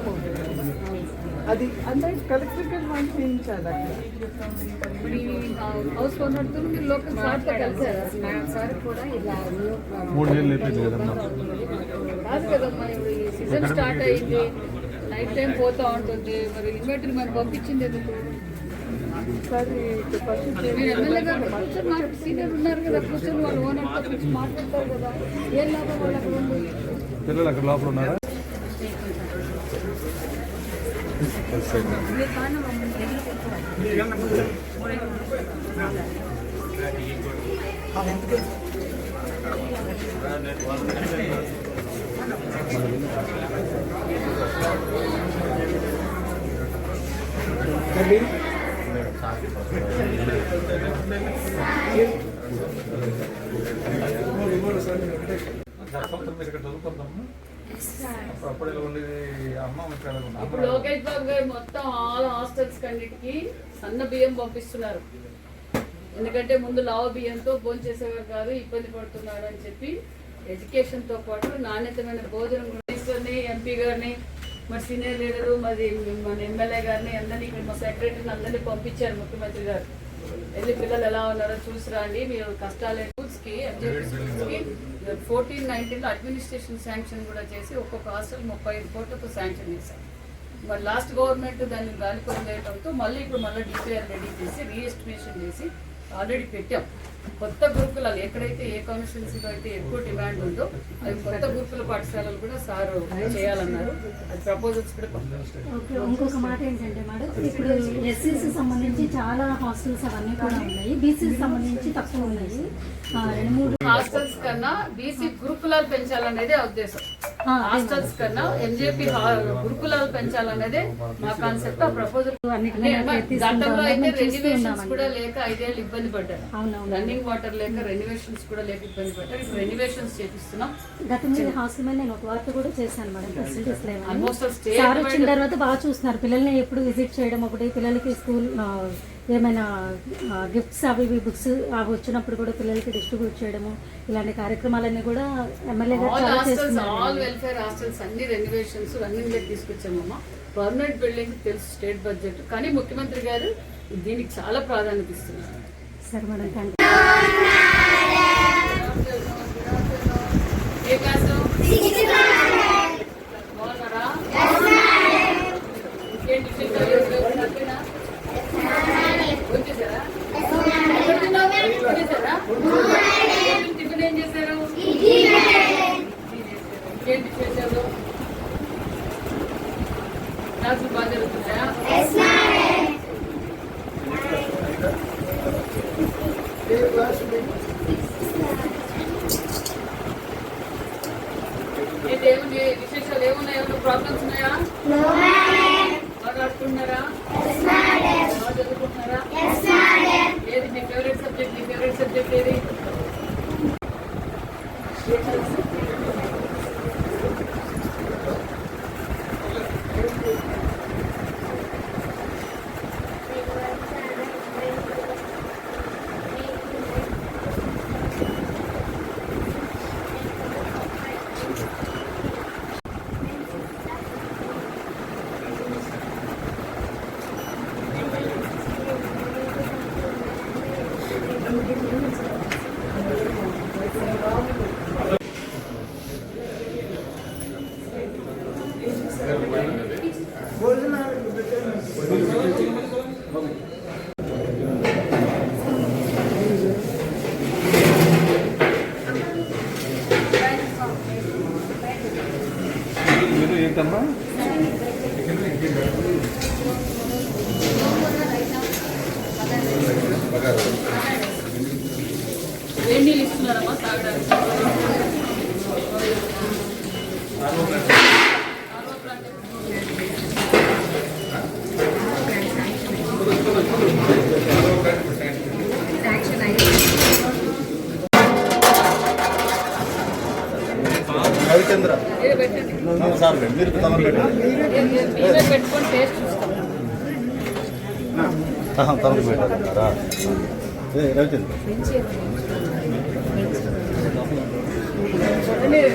Problem అవుతుంది అది అంటే కలెక్టర్కి మనం చేయించాలి అక్కడ. హౌస్ ఓనర్తో మీరు లోకల్ సార్తో కలిసారా? సార్ కూడా ఇలా మూడు లేపింది కదమ్మా. కాదు కదమ్మా ఇప్పుడు ఈ సీజన్ స్టార్ట్ అయింది. నైట్ టైం పోతా ఉంటుంది. మరి ఇన్వర్టర్ మనం పంపించింది ఎందుకు? మీరు ఎమ్మెల్యే గారు కూర్చొని సీనియర్ ఉన్నారు కదా కూర్చొని వాళ్ళు ఓనర్తో కూర్చొని మాట్లాడతారు కదా. ఏం లాభం వాళ్ళు అక్కడ ఉంది పిల్లలు అక్కడ లోపల ఉన్నారా? మీరు కానీ మమ్మల్ని మీరు ఇక్కడ చదువుకుందాము అప్పుడు ఉండేది అమ్మ ఇక్కడ ఇప్పుడు లోకేష్ బాబు గారు మొత్తం ఆల్ హాస్టల్స్ కన్నిటికి సన్న బియ్యం పంపిస్తున్నారు. ఎందుకంటే ముందు లావ బియ్యంతో భోజనం చేసేవారు కాదు ఇబ్బంది పడుతున్నారు అని చెప్పి ఎడ్యుకేషన్తో పాటు నాణ్యతమైన భోజనం కూడా ఎంపీ గారిని మరి సీనియర్ లీడరు మరి మన ఎమ్మెల్యే గారిని అందరినీ ఇక్కడ మా సెక్రటరీని అందరినీ పంపించారు ముఖ్యమంత్రి గారు. వెళ్ళి పిల్లలు ఎలా ఉన్నారో చూసి రండి మీరు కష్టాలే స్కూల్స్కి స్కూల్స్కి ఫోర్టీన్ నైన్టీన్లో అడ్మినిస్ట్రేషన్ శాంక్షన్ కూడా చేసి ఒక్కొక్క హాస్టల్ ముప్పై ఐదు కోట్లకు శాంక్షన్ చేశారు. మరి లాస్ట్ గవర్నమెంట్ దాన్ని గాలికొని వేయడంతో మళ్ళీ ఇప్పుడు మళ్ళీ డిపిఆర్ రెడీ చేసి రీఎస్టిమేషన్ చేసి ఆల్రెడీ పెట్టాం. కొత్త గురుకులాలు ఎక్కడైతే ఏ కాన్స్టిట్యున్సీలో అయితే ఎక్కువ డిమాండ్ ఉందో అవి కొత్త గురుకుల పాఠశాలలు కూడా సార్ చేయాలన్నారు. అది ప్రపోజల్స్ కూడా ఇంకొక మాట ఏంటంటే మేడం ఇప్పుడు ఎస్సీసీ సంబంధించి చాలా హాస్టల్స్ అవన్నీ కూడా ఉన్నాయి. బీసీకి సంబంధించి తక్కువ ఉన్నాయి. రెండు మూడు హాస్టల్స్ కన్నా బీసీ గురుకులాలు పెంచాలనేదే ఆ ఉద్దేశం. హాస్టల్స్ కన్నా ఎంజేపీ గురుకులాలు పెంచాలనేదే మా కాన్సెప్ట్ ఆ ప్రపోజల్ గతంలో అయితే రెన్యువేషన్స్ కూడా లేక ఐదేళ్ళు ఇబ్బంది పడ్డారు. రన్నింగ్ వాటర్ లేక రెన్యువేషన్స్ కూడా లేక ఇబ్బంది పడ్డారు. ఇప్పుడు రెన్యువేషన్స్ చేపిస్తున్నాం. గత మీద హాస్టల్ మీద నేను ఒక వార్త కూడా చేశాను మేడం ఫెసిలిటీస్ ఆల్మోస్ట్ సార్ వచ్చిన తర్వాత బాగా చూస్తున్నారు. పిల్లల్ని ఎప్పుడు విజిట్ చేయడం ఒకటి పిల్లలకి స్కూల్ ఏమైనా గిఫ్ట్స్ అవి ఇవి బుక్స్ అవి వచ్చినప్పుడు కూడా పిల్లలకి డిస్ట్రిబ్యూట్ చేయడము ఇలాంటి కార్యక్రమాలన్నీ కూడా ఎమ్మెల్యే గారు ఆల్ వెల్ఫేర్ హాస్టల్స్ అన్ని రెన్యువేషన్స్ రన్నింగ్లో తీసుకొచ్చామమ్మా. పర్మనెంట్ బిల్డింగ్ తెలుసు స్టేట్ బడ్జెట్ కానీ ముఖ్యమంత్రి గారు దీనికి చాలా ప్రాధాన్యత ఇస్తున్నారు. సరే మేడం థ్యాంక్ ఇంకేంటి టిఫిన్ ఏం చేశారు ఇంకేంటి విశేషాలు క్లాసులు బాగా జరుగుతున్నాయా ఏంటి ఏముంది విశేషాలు ఏమున్నాయి ఏమైనా ప్రాబ్లమ్స్ ఉన్నాయా మాట్లాడుకుంటున్నారా బాగా చదువుకుంటున్నారా subject, my subject, my subject.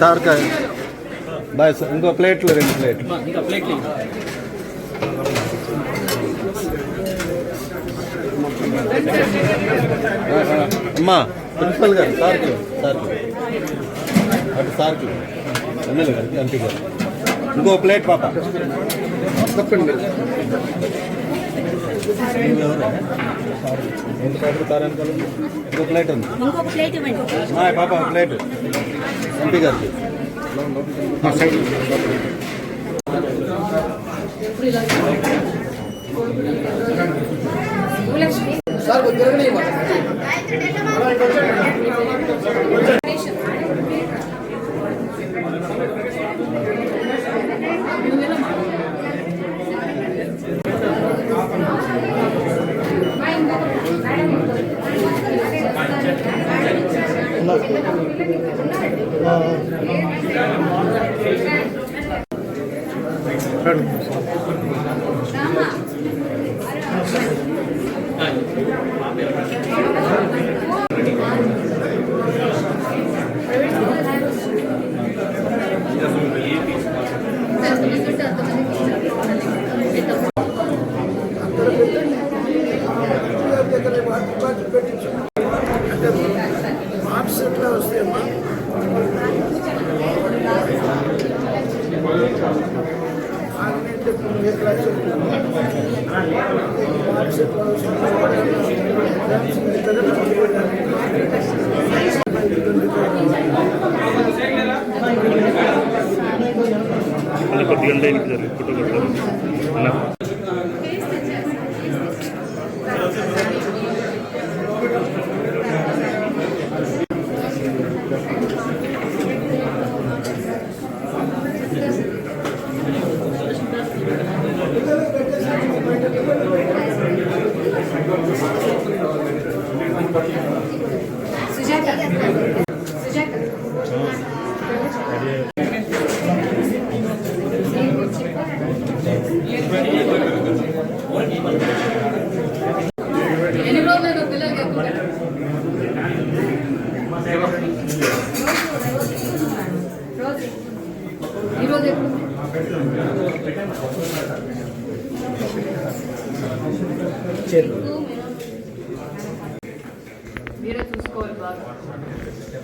Sir boy sir ఇంకో ప్లేట్లు రెండు ప్లేట్లు. అమ్మా ప్రిన్సిపల్ గారు సార్కి సార్కి అటు సార్కి ఎమ్మెల్యే గారికి ఎంపీ గారు. ఇంకో ప్లేట్ పాప. తప్పండి ఎంత ప్యాకెట్ తారనుకోవాలి ఇంకో ప్లేట్ ఉంది ఇంకొక ప్లేట్ ఇవ్వండి. ఆ, పాప ప్లేట్. ఎంపీ గారికి. Tama. ఆరునంటే ఫోటో కొట్టాలి మార్క్స్ ఎట్లా ఎన్ని రోజులు పిల్లలకి ఎక్కువ ఈరోజు ఎప్పుడు మీరే చూసుకోవాలి బాగా.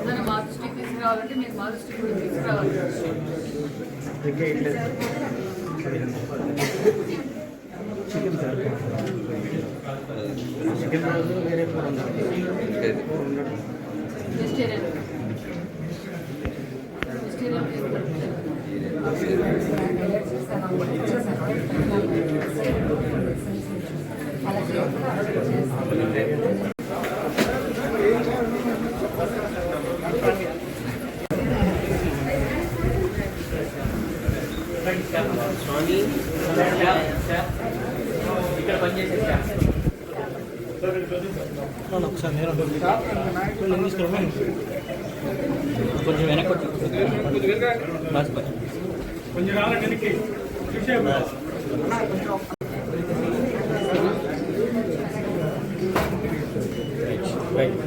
ఏదైనా మా దృష్టికి తీసుకురావాలంటే మీకు మా దృష్టికి కూడా తీసుకురావాలి. వెజిటేరియన్ ఇక్కడ పనిచేసే స్టాఫ్ కొంచెం వెనక్కి. ಮೇಡಮ್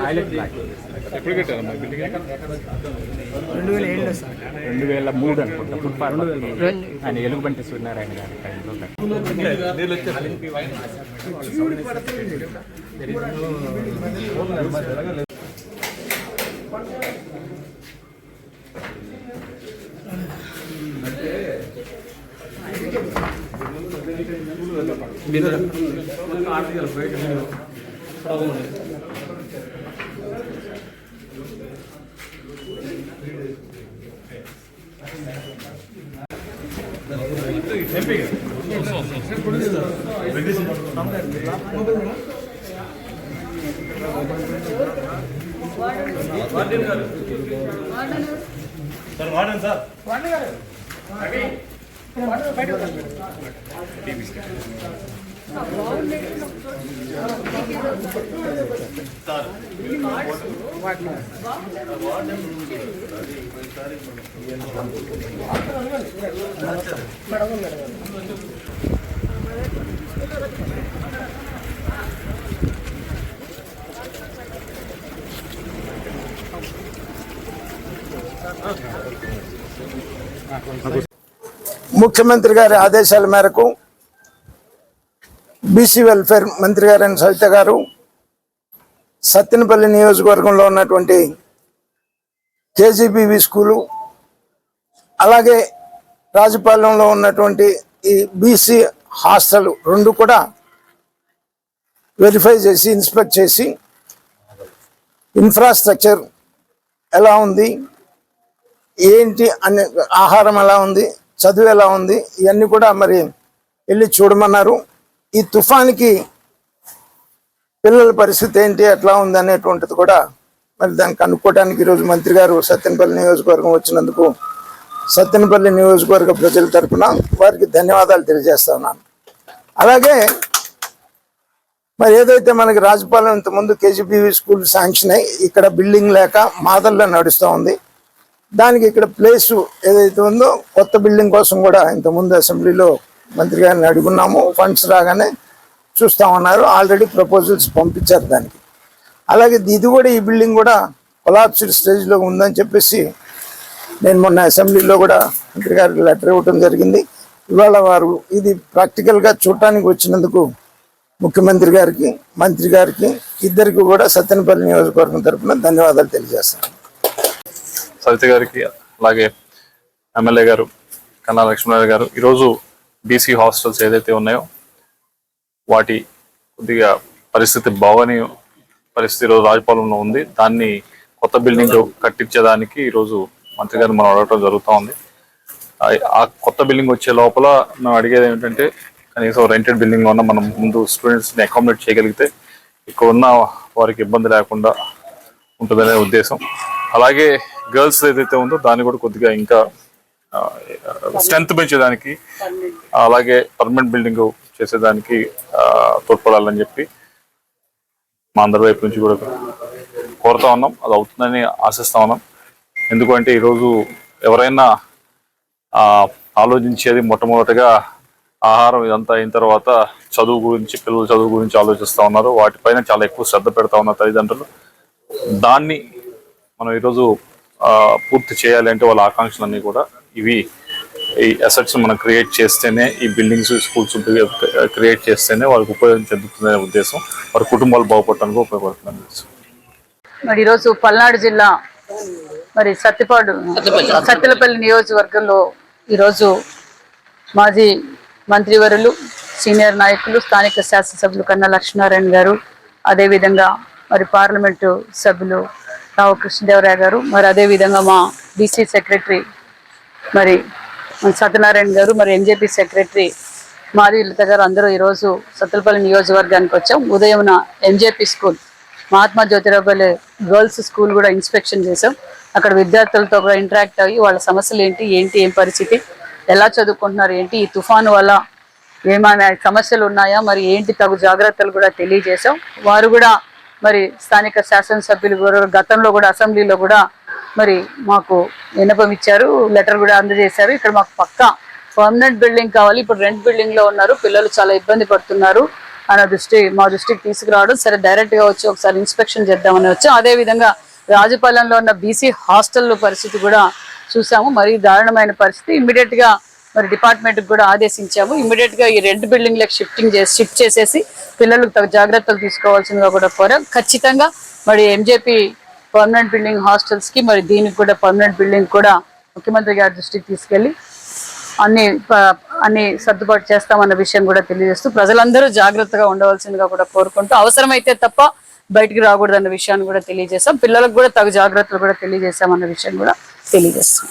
హైలైట్ బ్లాక్ ఎప్పుడు కట్టారు రెండు వేల ఏడులో సార్. రెండు వేల మూడు అనుకుంటా. ఫుట్పాత్ ఆయన ఎలుగుబంటి సూర్యనారాయణ గారి టైంలో మీరు ఆర్టికల్ బయట సార్ వాడండి సార్. వాడండి ముఖ్యమంత్రి గారి ఆదేశాల మేరకు బీసీ వెల్ఫేర్ మంత్రి గారైన సవిత గారు సత్తెనపల్లి నియోజకవర్గంలో ఉన్నటువంటి కేజీబీవి స్కూలు అలాగే రాజపాలెంలో ఉన్నటువంటి ఈ బీసీ హాస్టల్ రెండు కూడా వెరిఫై చేసి ఇన్స్పెక్ట్ చేసి ఇన్ఫ్రాస్ట్రక్చర్ ఎలా ఉంది ఏంటి అనే ఆహారం ఎలా ఉంది చదువు ఎలా ఉంది ఇవన్నీ కూడా మరి వెళ్ళి చూడమన్నారు. ఈ తుఫాన్కి పిల్లల పరిస్థితి ఏంటి ఎట్లా ఉంది అనేటువంటిది కూడా మరి దాన్ని కనుక్కోవడానికి ఈరోజు మంత్రి గారు సత్యనపల్లి నియోజకవర్గం వచ్చినందుకు సత్యనపల్లి నియోజకవర్గ ప్రజల తరపున వారికి ధన్యవాదాలు తెలియజేస్తా ఉన్నాను. అలాగే మరి ఏదైతే మనకి రాజపాలెం ఇంతకుముందు కేజీపీవీ స్కూల్ శాంక్షన్ అయ్యి ఇక్కడ బిల్డింగ్ లేక మాదల్లో నడుస్తూ ఉంది. దానికి ఇక్కడ ప్లేసు ఏదైతే ఉందో కొత్త బిల్డింగ్ కోసం కూడా ఇంతకుముందు అసెంబ్లీలో మంత్రి గారిని అడుగున్నాము ఫండ్స్ రాగానే చూస్తా ఉన్నారు. ఆల్రెడీ ప్రపోజల్స్ పంపించారు దానికి. అలాగే ఇది కూడా ఈ బిల్డింగ్ కూడా కొలాప్సిడ్ స్టేజ్లో ఉందని చెప్పేసి నేను మొన్న అసెంబ్లీలో కూడా మంత్రి గారికి లెటర్ ఇవ్వడం జరిగింది. ఇవాళ వారు ఇది ప్రాక్టికల్గా చూడటానికి వచ్చినందుకు ముఖ్యమంత్రి గారికి మంత్రి గారికి ఇద్దరికి కూడా సత్యనపల్లి నియోజకవర్గం తరఫున ధన్యవాదాలు తెలియజేస్తాను సవిత గారికి అలాగే ఎమ్మెల్యే గారు కన్నా లక్ష్మణరావు గారు ఈరోజు బీసీ హాస్టల్స్ ఏదైతే ఉన్నాయో వాటి కొద్దిగా పరిస్థితి బాగోని పరిస్థితి ఈరోజు రాజపాలెంలో ఉంది. దాన్ని కొత్త బిల్డింగ్ కట్టించేదానికి ఈరోజు మంత్రి గారు మనం అడగటం జరుగుతూ ఉంది. ఆ- కొత్త బిల్డింగ్ వచ్చే లోపల మనం అడిగేది ఏంటంటే కనీసం రెంటెడ్ బిల్డింగ్ ఉన్న మనం ముందు స్టూడెంట్స్ని అకామిడేట్ చేయగలిగితే ఇక్కడ ఉన్న వారికి ఇబ్బంది లేకుండా ఉంటుందనే ఉద్దేశం. అలాగే గర్ల్స్ ఏదైతే ఉందో దాన్ని కూడా కొద్దిగా ఇంకా స్ట్రెంత్ పెంచేదానికి అలాగే పర్మనెంట్ బిల్డింగ్ చేసేదానికి తోడ్పడాలని చెప్పి మా అందరి వైపు నుంచి కూడా కోరుతా ఉన్నాం. అది అవుతుందని ఆశిస్తా ఉన్నాం. ఎందుకంటే ఈరోజు ఎవరైనా ఆలోచించేది మొట్టమొదటిగా ఆహారం ఇదంతా అయిన తర్వాత చదువు గురించి పిల్లల చదువు గురించి ఆలోచిస్తా ఉన్నారు. వాటిపైన చాలా ఎక్కువ శ్రద్ధ పెడతా ఉన్నారు తల్లిదండ్రులు. దాన్ని మనం ఈరోజు పూర్తి చేయాలి అంటే వాళ్ళ ఆకాంక్షలన్నీ కూడా ఇవి ఈ అసెట్స్ మనం క్రియేట్ చేస్తేనే ఈ బిల్డింగ్స్ స్కూల్స్ క్రియేట్ చేస్తేనే వాళ్ళకి ఉపయోగం చెందుతుందనే ఉద్దేశం. వారి కుటుంబాలు బాగుపడటానికి ఉపయోగపడుతుంది మరి ఈరోజు పల్నాడు జిల్లా మరి సత్తిపాడు సత్తెలపల్లి నియోజకవర్గంలో ఈరోజు మాజీ మంత్రివరులు సీనియర్ నాయకులు స్థానిక శాసనసభ్యులు కన్నా లక్ష్మీనారాయణ గారు అదేవిధంగా మరి పార్లమెంటు సభ్యులు రావు కృష్ణదేవరాయ గారు మరి అదేవిధంగా మా బీసీ సెక్రటరీ మరి సత్యనారాయణ గారు మరి ఎంజేపీ సెక్రటరీ మాది లత గారు అందరూ ఈరోజు సత్తులపల్లి నియోజకవర్గానికి వచ్చాం. ఉదయం MJP school Mahatma జ్యోతిరావులే girls school కూడా ఇన్స్పెక్షన్ చేసాం అక్కడ విద్యార్థులతో కూడా ఇంటరాక్ట్ అయ్యి వాళ్ళ సమస్యలు ఏంటి ఏంటి ఏం పరిస్థితి ఎలా చదువుకుంటున్నారు ఏంటి ఈ తుఫాను వల్ల ఏమైనా సమస్యలు ఉన్నాయా మరి ఏంటి తగు జాగ్రత్తలు కూడా తెలియజేశాం. వారు కూడా మరి స్థానిక శాసనసభ్యులు గతంలో కూడా అసెంబ్లీలో కూడా మరి మాకు విన్నపం ఇచ్చారు లెటర్ కూడా అందజేశారు. ఇక్కడ మాకు పక్క పర్మనెంట్ బిల్డింగ్ కావాలి. ఇప్పుడు రెంట్ బిల్డింగ్లో ఉన్నారు. పిల్లలు చాలా ఇబ్బంది పడుతున్నారు. అన్న దృష్టి మా దృష్టికి తీసుకురావడం సరే డైరెక్ట్గా వచ్చి ఒకసారి ఇన్స్పెక్షన్ చేద్దామని వచ్చాం. అదే విధంగా రాజపాలెంలో ఉన్న బీసీ హాస్టల్ పరిస్థితి కూడా చూసాము. మరి దారుణమైన పరిస్థితి. ఇమ్మీడియట్గా మరి డిపార్ట్మెంట్ కూడా ఆదేశించాము. ఇమ్మీడియట్గా ఈ రెంట్ బిల్డింగ్లకు షిఫ్టింగ్ చేసి షిఫ్ట్ చేసేసి పిల్లలకు తగు జాగ్రత్తలు తీసుకోవాల్సిందిగా కూడా కోరాం. ఖచ్చితంగా మరి ఎంజేపీ పర్మనెంట్ బిల్డింగ్ హాస్టల్స్కి మరి దీనికి కూడా పర్మనెంట్ బిల్డింగ్ కూడా ముఖ్యమంత్రి గారి దృష్టికి తీసుకెళ్ళి అన్ని అన్ని సర్దుబాటు చేస్తామన్న విషయం కూడా తెలియజేస్తూ ప్రజలందరూ జాగ్రత్తగా ఉండవలసిందిగా కూడా కోరుకుంటూ అవసరమైతే తప్ప బయటికి రాకూడదన్న విషయాన్ని కూడా తెలియజేస్తాం పిల్లలకు కూడా తగు జాగ్రత్తలు కూడా తెలియజేస్తామన్న విషయం కూడా తెలియజేస్తాం